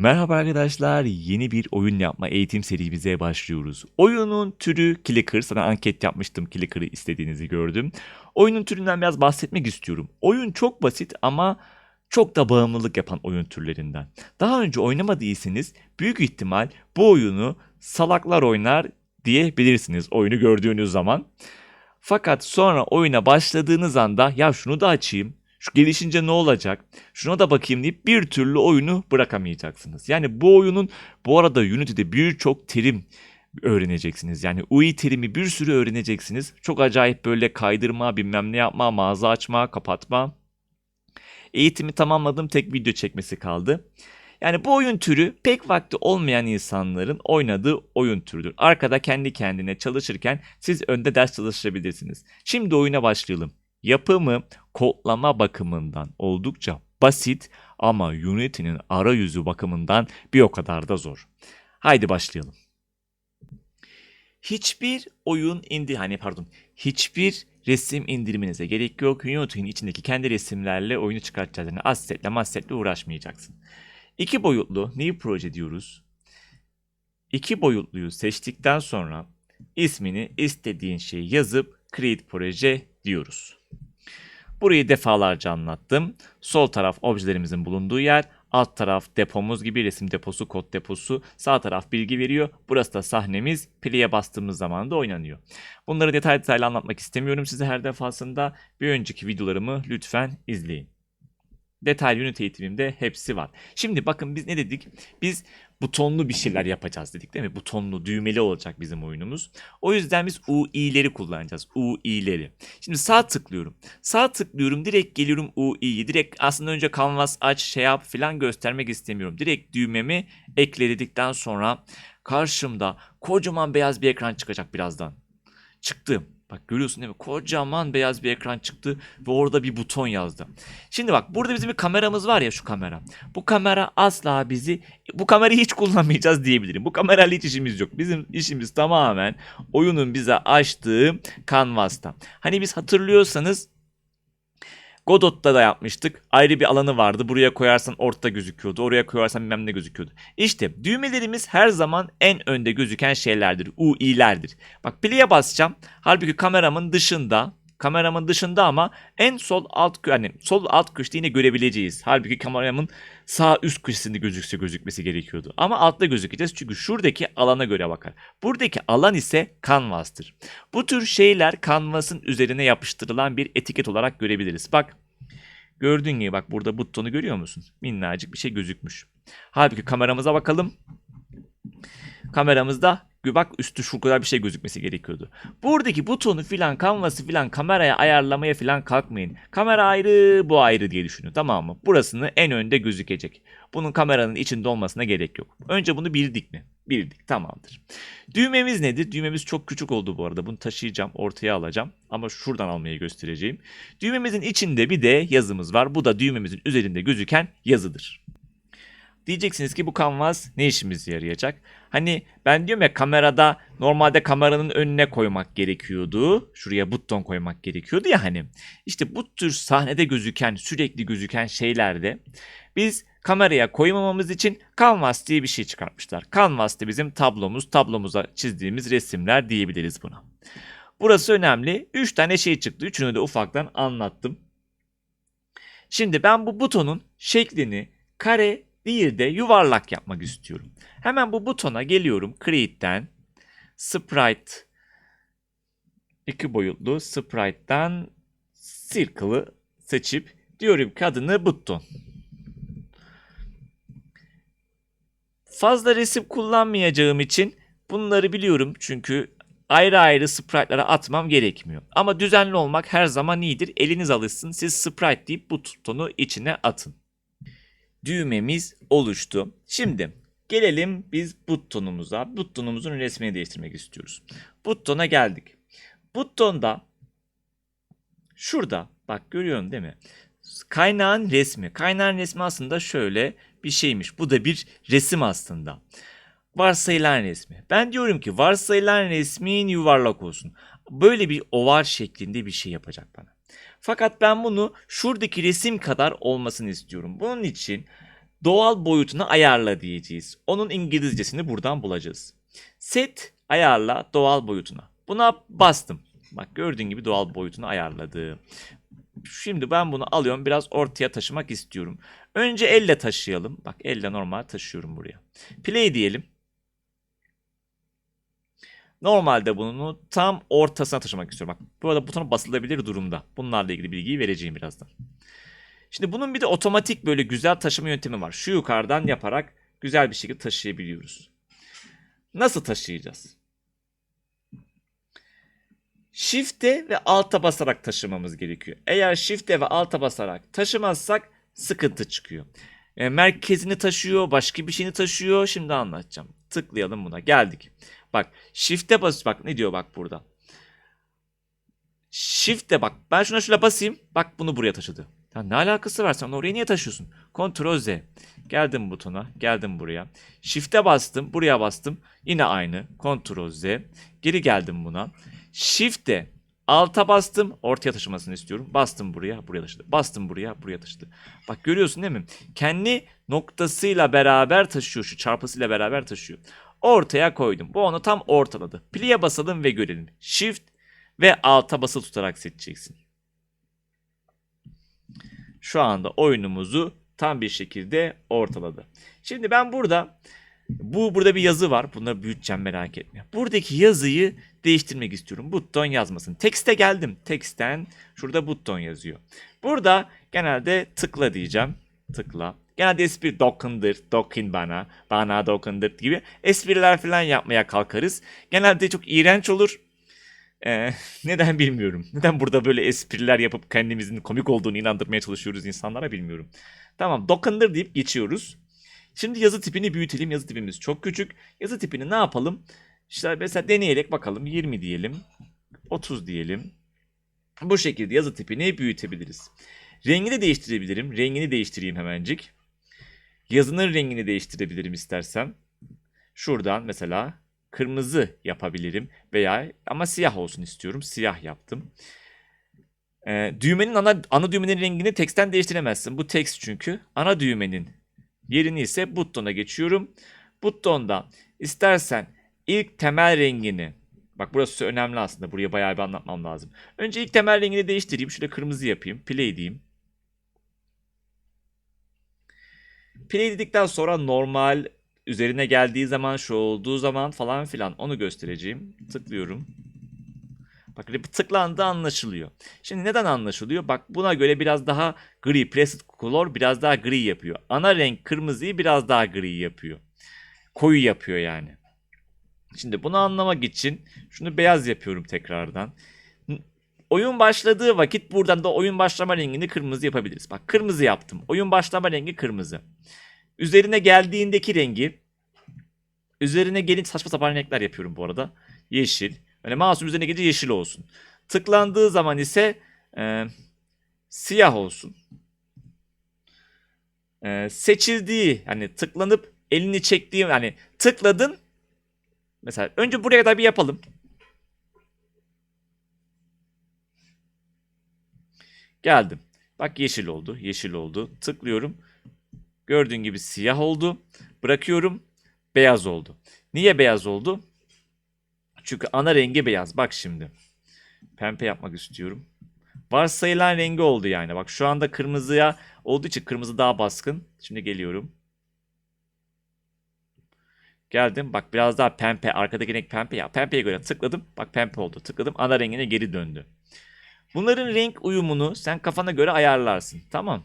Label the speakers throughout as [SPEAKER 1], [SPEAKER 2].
[SPEAKER 1] Merhaba arkadaşlar, yeni bir oyun yapma eğitim serimize başlıyoruz. Oyunun türü Clicker, sana anket yapmıştım Clicker'ı istediğinizi gördüm. Oyunun türünden biraz bahsetmek istiyorum. Oyun çok basit ama çok da bağımlılık yapan oyun türlerinden. Daha önce oynamadıysanız büyük ihtimal bu oyunu salaklar oynar diyebilirsiniz oyunu gördüğünüz zaman. Fakat sonra oyuna başladığınız anda ya şunu da açayım, şu gelişince ne olacak, şuna da bakayım deyip bir türlü oyunu bırakamayacaksınız. Yani bu oyunun bu arada Unity'de birçok terim öğreneceksiniz. Yani UI terimi bir sürü öğreneceksiniz. Çok acayip böyle kaydırma, bilmem ne yapma, mağaza açma, kapatma. Eğitimi tamamladığım tek video çekmesi kaldı. Yani bu oyun türü pek vakti olmayan insanların oynadığı oyun türüdür. Arkada kendi kendine çalışırken siz önde ders çalışabilirsiniz. Şimdi oyuna başlayalım. Yapımı kodlama bakımından oldukça basit ama Unity'nin arayüzü bakımından bir o kadar da zor. Haydi başlayalım. Hiçbir oyun indir hani pardon hiçbir resim indirmenize gerek yok. Unity'nin içindeki kendi resimlerle oyunu çıkartacağız. Yani assetle massetle uğraşmayacaksın. İki boyutlu new proje diyoruz. İki boyutluyu seçtikten sonra ismini istediğin şeyi yazıp create proje diyoruz. Burayı defalarca anlattım. Sol taraf objelerimizin bulunduğu yer, alt taraf depomuz gibi resim deposu, kod deposu, sağ taraf bilgi veriyor. Burası da sahnemiz. Play'e bastığımız zaman da oynanıyor. Bunları detaylı detaylı anlatmak istemiyorum size her defasında. Bir önceki videolarımı lütfen izleyin. Detaylı Unity eğitimimde hepsi var. Şimdi bakın biz ne dedik? Biz butonlu bir şeyler yapacağız dedik değil mi? Butonlu, düğmeli olacak bizim oyunumuz. O yüzden biz UI'leri kullanacağız. UI'leri. Şimdi sağ tıklıyorum. Sağ tıklıyorum direkt geliyorum UI'yi. Direkt aslında önce canvas aç şey yap filan göstermek istemiyorum. Direkt düğmemi ekle dedikten sonra karşımda kocaman beyaz bir ekran çıkacak birazdan. Çıktı. Bak görüyorsun değil mi? Kocaman beyaz bir ekran çıktı ve orada bir buton yazdı. Şimdi bak burada bizim bir kameramız var ya şu kamera. Bu kamera asla bizi bu kamerayı hiç kullanmayacağız diyebilirim. Bu kamerayla hiç işimiz yok. Bizim işimiz tamamen oyunun bize açtığı Canvas'ta. Hani biz hatırlıyorsanız Godot'ta da yapmıştık. Ayrı bir alanı vardı. Buraya koyarsan ortada gözüküyordu. Oraya koyarsan bilmem ne gözüküyordu. İşte düğmelerimiz her zaman en önde gözüken şeylerdir. UI'lerdir. Bak play'e basacağım. Halbuki kameramın dışında kameramın dışında ama en sol alt yani sol alt köşede yine görebileceğiz. Halbuki kameramın sağ üst köşesinde gözükse gözükmesi gerekiyordu. Ama altta gözükeceğiz çünkü şuradaki alana göre bakar. Buradaki alan ise kanvastır. Bu tür şeyler kanvasın üzerine yapıştırılan bir etiket olarak görebiliriz. Bak gördüğün gibi bak burada butonu görüyor musun? Minnacık bir şey gözükmüş. Halbuki kameramıza bakalım. Kameramızda bak üstü şu kadar bir şey gözükmesi gerekiyordu. Buradaki butonu filan kanvası filan kameraya ayarlamaya filan kalkmayın. Kamera ayrı bu ayrı diye düşünün tamam mı? Burasını en önde gözükecek. Bunun kameranın içinde olmasına gerek yok. Önce bunu bildik mi? Bildik tamamdır. Düğmemiz nedir? Düğmemiz çok küçük oldu bu arada. Bunu taşıyacağım ortaya alacağım. Ama şuradan almayı göstereceğim. Düğmemizin içinde bir de yazımız var. Bu da düğmemizin üzerinde gözüken yazıdır. Diyeceksiniz ki bu kanvas ne işimize yarayacak? Hani ben diyorum ya kamerada normalde kameranın önüne koymak gerekiyordu. Şuraya buton koymak gerekiyordu ya hani. İşte bu tür sahnede gözüken, sürekli gözüken şeylerde biz kameraya koymamamız için Canvas diye bir şey çıkartmışlar. Canvas da bizim tablomuz, tablomuza çizdiğimiz resimler diyebiliriz buna. Burası önemli. 3 tane şey çıktı. Üçünü de ufaktan anlattım. Şimdi ben bu butonun şeklini kare değil de yuvarlak yapmak istiyorum. Hemen bu butona geliyorum. Create'den Sprite iki boyutlu Sprite'dan Circle'ı seçip diyorum ki adını buton. Fazla resim kullanmayacağım için bunları biliyorum çünkü ayrı ayrı sprite'lara atmam gerekmiyor. Ama düzenli olmak her zaman iyidir. Eliniz alışsın siz sprite deyip butonu içine atın düğmemiz oluştu. Şimdi gelelim biz butonumuza. Butonumuzun resmini değiştirmek istiyoruz. Butona geldik. Butonda şurada bak görüyorsun değil mi? Kaynağın resmi. Kaynağın resmi aslında şöyle bir şeymiş. Bu da bir resim aslında. Varsayılan resmi. Ben diyorum ki varsayılan resmin yuvarlak olsun. Böyle bir oval şeklinde bir şey yapacak bana. Fakat ben bunu şuradaki resim kadar olmasını istiyorum. Bunun için doğal boyutunu ayarla diyeceğiz. Onun İngilizcesini buradan bulacağız. Set ayarla doğal boyutuna. Buna bastım. Bak gördüğün gibi doğal boyutunu ayarladı. Şimdi ben bunu alıyorum biraz ortaya taşımak istiyorum. Önce elle taşıyalım. Bak elle normal taşıyorum buraya. Play diyelim. Normalde bunu tam ortasına taşımak istiyorum. Bak bu arada butona basılabilir durumda. Bunlarla ilgili bilgiyi vereceğim birazdan. Şimdi bunun bir de otomatik böyle güzel taşıma yöntemi var. Şu yukarıdan yaparak güzel bir şekilde taşıyabiliyoruz. Nasıl taşıyacağız? Shift'e ve alta basarak taşımamız gerekiyor. Eğer Shift'e ve alta basarak taşımazsak sıkıntı çıkıyor. E, merkezini taşıyor, başka bir şeyini taşıyor. Şimdi anlatacağım. Tıklayalım buna. Geldik. Bak Shift'e bas. Bak ne diyor bak burada. Shift'e bak. Ben şuna şöyle basayım. Bak bunu buraya taşıdı. Ya ne alakası var sen oraya niye taşıyorsun? Ctrl Z. Geldim butona. Geldim buraya. Shift'e bastım. Buraya bastım. Yine aynı. Ctrl Z. Geri geldim buna. Shift'e alta bastım. Ortaya taşımasını istiyorum. Bastım buraya. Buraya taşıdı. Bastım buraya. Buraya taşıdı. Bak görüyorsun değil mi? Kendi noktasıyla beraber taşıyor. Şu çarpısıyla beraber taşıyor. Ortaya koydum. Bu onu tam ortaladı. Play'e basalım ve görelim. Shift ve alta basılı tutarak seçeceksin. Şu anda oyunumuzu tam bir şekilde ortaladı. Şimdi ben burada bu burada bir yazı var. Bunları büyüteceğim merak etme. Buradaki yazıyı değiştirmek istiyorum. Button yazmasın. Tekste geldim. Teksten şurada button yazıyor. Burada genelde tıkla diyeceğim. Tıkla. Genelde espri dokundur, dokun bana, bana dokundur gibi espriler falan yapmaya kalkarız. Genelde çok iğrenç olur. Ee, neden bilmiyorum. Neden burada böyle espriler yapıp kendimizin komik olduğunu inandırmaya çalışıyoruz insanlara bilmiyorum. Tamam dokundur deyip geçiyoruz. Şimdi yazı tipini büyütelim. Yazı tipimiz çok küçük. Yazı tipini ne yapalım? İşte mesela deneyerek bakalım. 20 diyelim. 30 diyelim. Bu şekilde yazı tipini büyütebiliriz. Rengini de değiştirebilirim. Rengini değiştireyim hemencik. Yazının rengini değiştirebilirim istersem. Şuradan mesela kırmızı yapabilirim veya ama siyah olsun istiyorum. Siyah yaptım. Ee, düğmenin ana ana düğmenin rengini teksten değiştiremezsin. Bu text çünkü. Ana düğmenin yerini ise butona geçiyorum. Butonda istersen ilk temel rengini Bak burası önemli aslında. Buraya bayağı bir anlatmam lazım. Önce ilk temel rengini değiştireyim. Şöyle kırmızı yapayım. Play diyeyim. Play dedikten sonra normal üzerine geldiği zaman şu olduğu zaman falan filan onu göstereceğim. Tıklıyorum. Bak tıklandığı anlaşılıyor. Şimdi neden anlaşılıyor? Bak buna göre biraz daha gri. Pressed color biraz daha gri yapıyor. Ana renk kırmızıyı biraz daha gri yapıyor. Koyu yapıyor yani. Şimdi bunu anlamak için şunu beyaz yapıyorum tekrardan. Oyun başladığı vakit buradan da oyun başlama rengini kırmızı yapabiliriz. Bak kırmızı yaptım. Oyun başlama rengi kırmızı. Üzerine geldiğindeki rengi üzerine gelin saçma sapan renkler yapıyorum bu arada. Yeşil. Yani mouse'un üzerine gelince yeşil olsun. Tıklandığı zaman ise e, siyah olsun. E, seçildiği hani tıklanıp elini çektiği hani tıkladın mesela önce buraya da bir yapalım. Geldim. Bak yeşil oldu. Yeşil oldu. Tıklıyorum. Gördüğün gibi siyah oldu. Bırakıyorum. Beyaz oldu. Niye beyaz oldu? Çünkü ana rengi beyaz. Bak şimdi. Pembe yapmak istiyorum. Varsayılan rengi oldu yani. Bak şu anda kırmızıya olduğu için kırmızı daha baskın. Şimdi geliyorum. Geldim. Bak biraz daha pembe. Arkadaki renk pembe ya. Pembeye göre tıkladım. Bak pembe oldu. Tıkladım. Ana rengine geri döndü. Bunların renk uyumunu sen kafana göre ayarlarsın. Tamam.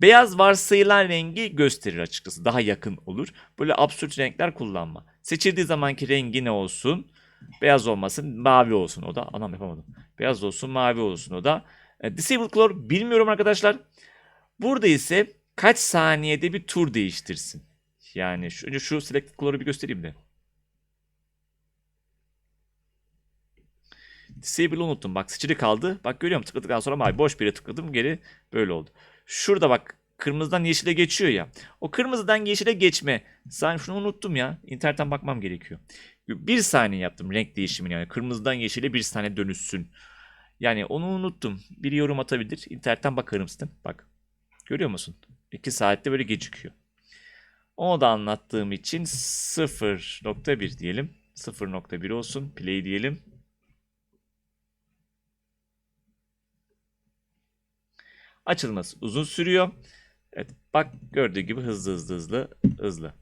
[SPEAKER 1] Beyaz varsayılan rengi gösterir açıkçası. Daha yakın olur. Böyle absürt renkler kullanma. Seçildiği zamanki rengi ne olsun? Beyaz olmasın, mavi olsun o da. Anam yapamadım. Beyaz olsun, mavi olsun o da. E, Disable Color bilmiyorum arkadaşlar. Burada ise kaç saniyede bir tur değiştirsin. Yani şu, önce şu Selected Color'u bir göstereyim de. Disable'ı unuttum. Bak seçili kaldı. Bak görüyor musun? Tıkladıktan sonra mavi. Boş bir yere tıkladım. Geri böyle oldu. Şurada bak kırmızıdan yeşile geçiyor ya. O kırmızıdan yeşile geçme. Sen şunu unuttum ya. İnternetten bakmam gerekiyor. Bir saniye yaptım renk değişimini yani. Kırmızıdan yeşile bir saniye dönüşsün. Yani onu unuttum. Bir yorum atabilir. İnternetten bakarım mısın? Bak. Görüyor musun? 2 saatte böyle gecikiyor. Onu da anlattığım için 0.1 diyelim. 0.1 olsun. Play diyelim. Açılması uzun sürüyor. Evet bak gördüğü gibi hızlı hızlı hızlı hızlı.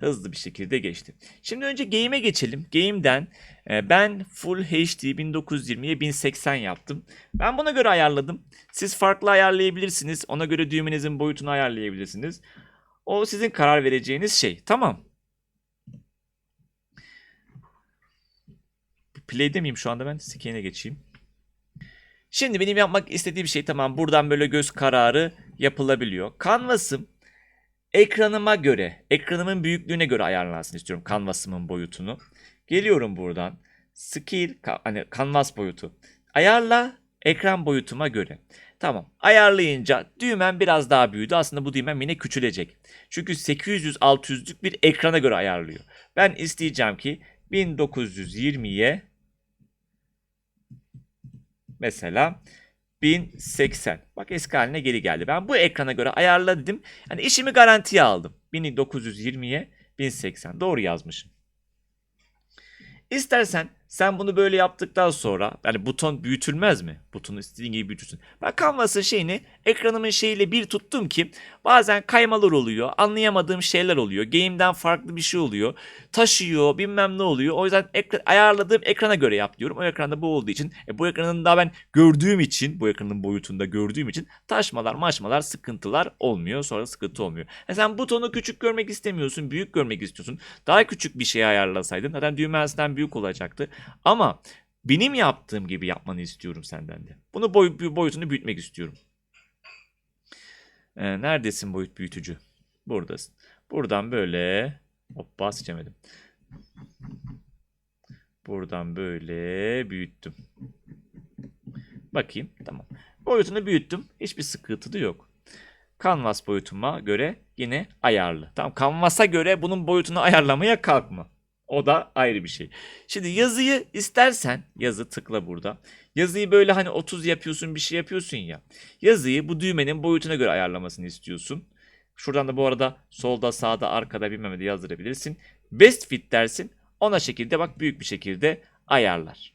[SPEAKER 1] Hızlı bir şekilde geçti. Şimdi önce game'e geçelim. Game'den e, ben Full HD 1920'ye 1080 yaptım. Ben buna göre ayarladım. Siz farklı ayarlayabilirsiniz. Ona göre düğmenizin boyutunu ayarlayabilirsiniz. O sizin karar vereceğiniz şey. Tamam. Play'de miyim şu anda ben? Scan'e geçeyim. Şimdi benim yapmak istediğim şey tamam buradan böyle göz kararı yapılabiliyor. Canvas'ım ekranıma göre, ekranımın büyüklüğüne göre ayarlansın istiyorum canvas'ımın boyutunu. Geliyorum buradan. Scale, hani canvas boyutu. Ayarla ekran boyutuma göre. Tamam. Ayarlayınca düğmem biraz daha büyüdü. Aslında bu düğmem yine küçülecek. Çünkü 800-600'lük bir ekrana göre ayarlıyor. Ben isteyeceğim ki 1920'ye mesela 1080. Bak eski haline geri geldi. Ben bu ekrana göre ayarla dedim. Yani işimi garantiye aldım. 1920'ye 1080. Doğru yazmışım. İstersen sen bunu böyle yaptıktan sonra yani buton büyütülmez mi? Butonu istediğin gibi büyütürsün. Ben Canvas'ın şeyini ekranımın şeyiyle bir tuttum ki bazen kaymalar oluyor. Anlayamadığım şeyler oluyor. Game'den farklı bir şey oluyor. Taşıyor bilmem ne oluyor. O yüzden ekra- ayarladığım ekrana göre yap diyorum. O ekranda bu olduğu için e, bu ekranın daha ben gördüğüm için bu ekranın boyutunda gördüğüm için taşmalar maşmalar sıkıntılar olmuyor. Sonra sıkıntı olmuyor. E sen butonu küçük görmek istemiyorsun. Büyük görmek istiyorsun. Daha küçük bir şey ayarlasaydın zaten düğmesinden büyük olacaktı. Ama benim yaptığım gibi yapmanı istiyorum senden de. Bunu boy, boyutunu büyütmek istiyorum. Ee, neredesin boyut büyütücü? Buradasın. Buradan böyle hoppa seçemedim. Buradan böyle büyüttüm. Bakayım. Tamam. Boyutunu büyüttüm. Hiçbir sıkıntı da yok. Canvas boyutuma göre yine ayarlı. Tamam Canvas'a göre bunun boyutunu ayarlamaya kalkma. O da ayrı bir şey. Şimdi yazıyı istersen yazı tıkla burada. Yazıyı böyle hani 30 yapıyorsun bir şey yapıyorsun ya. Yazıyı bu düğmenin boyutuna göre ayarlamasını istiyorsun. Şuradan da bu arada solda sağda arkada bilmem ne yazdırabilirsin. Best fit dersin. Ona şekilde bak büyük bir şekilde ayarlar.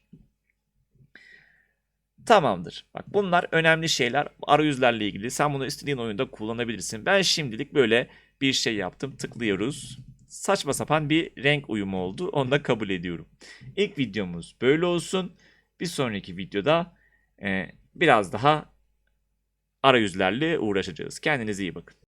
[SPEAKER 1] Tamamdır. Bak bunlar önemli şeyler. Arayüzlerle ilgili. Sen bunu istediğin oyunda kullanabilirsin. Ben şimdilik böyle bir şey yaptım. Tıklıyoruz. Saçma sapan bir renk uyumu oldu. Onu da kabul ediyorum. İlk videomuz böyle olsun. Bir sonraki videoda e, biraz daha arayüzlerle uğraşacağız. Kendinize iyi bakın.